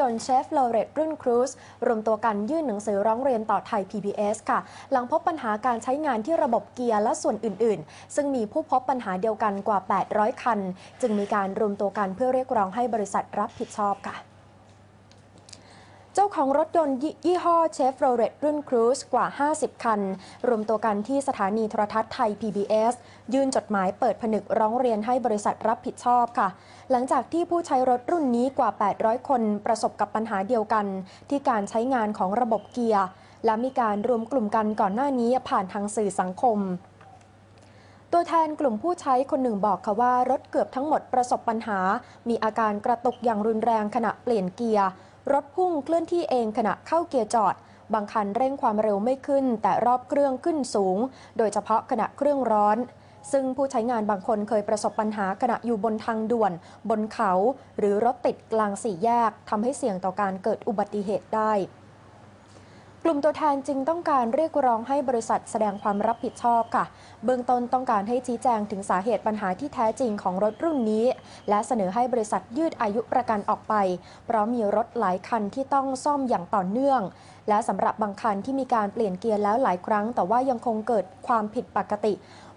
ยนต์เชฟโลเรตรุ่นครูซรวมตัวกันยื่นหนังสือร้องเรียนต่อไทย PBS ค่ะ หลังพบปัญหาการใช้งานที่ระบบเกียร์และส่วนอื่น ๆ ซึ่งมีผู้พบปัญหาเดียวกันกว่า 800 คัน จึงมีการรวมตัวกันเพื่อเรียกร้องให้บริษัทรับผิดชอบค่ะ จ้าของรถยนต์ยี่ห้อเชฟโรเลตรุ่นครูซกว่า 50 คัน รวมตัวกันที่สถานีโทรทัศน์ไทย PBS ยื่นจดหมายเปิดผนึกร้องเรียนให้บริษัทรับผิดชอบค่ะ หลังจากที่ผู้ใช้รถรุ่นนี้กว่า 800 คนประสบกับปัญหาเดียวกัน ที่การใช้งานของระบบเกียร์ และมีการรวมกลุ่มกันก่อนหน้านี้ผ่านทางสื่อสังคมตัวแทนกลุ่มผู้ใช้คนหนึ่งบอกค่ะว่ารถเกือบทั้งหมดประสบปัญหา มีอาการกระตุกอย่างรุนแรงขณะเปลี่ยนเกียร์ รถพุ่งเคลื่อนที่เองขณะเข้าเกียร์จอด บางคันเร่งความเร็วไม่ขึ้น แต่รอบเครื่องขึ้นสูง โดยเฉพาะขณะเครื่องร้อน ซึ่งผู้ใช้งานบางคนเคยประสบปัญหาขณะอยู่บนทางด่วน บนเขา หรือรถติดกลางสี่แยกทำให้เสี่ยงต่อการเกิดอุบัติเหตุได้ ลุ่มตัวแทนจึงต้องการเรียกร้องให้บริษัทแสดงความรับผิดชอบค่ะ เบื้องต้นต้องการให้ชี้แจงถึงสาเหตุปัญหาที่แท้จริงของรถรุ่นนี้ และเสนอให้บริษัทยืดอายุประกันออกไป เพราะมีรถหลายคันที่ต้องซ่อมอย่างต่อเนื่อง และสำหรับบางคันที่มีการเปลี่ยนเกียร์แล้วหลายครั้ง แต่ว่ายังคงเกิดความผิดปกติ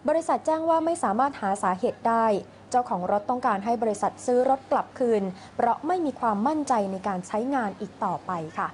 บริษัทแจ้งว่าไม่สามารถหาสาเหตุได้ เจ้าของรถต้องการให้บริษัทซื้อรถกลับคืน เพราะไม่มีความมั่นใจในการใช้งานอีกต่อไปค่ะ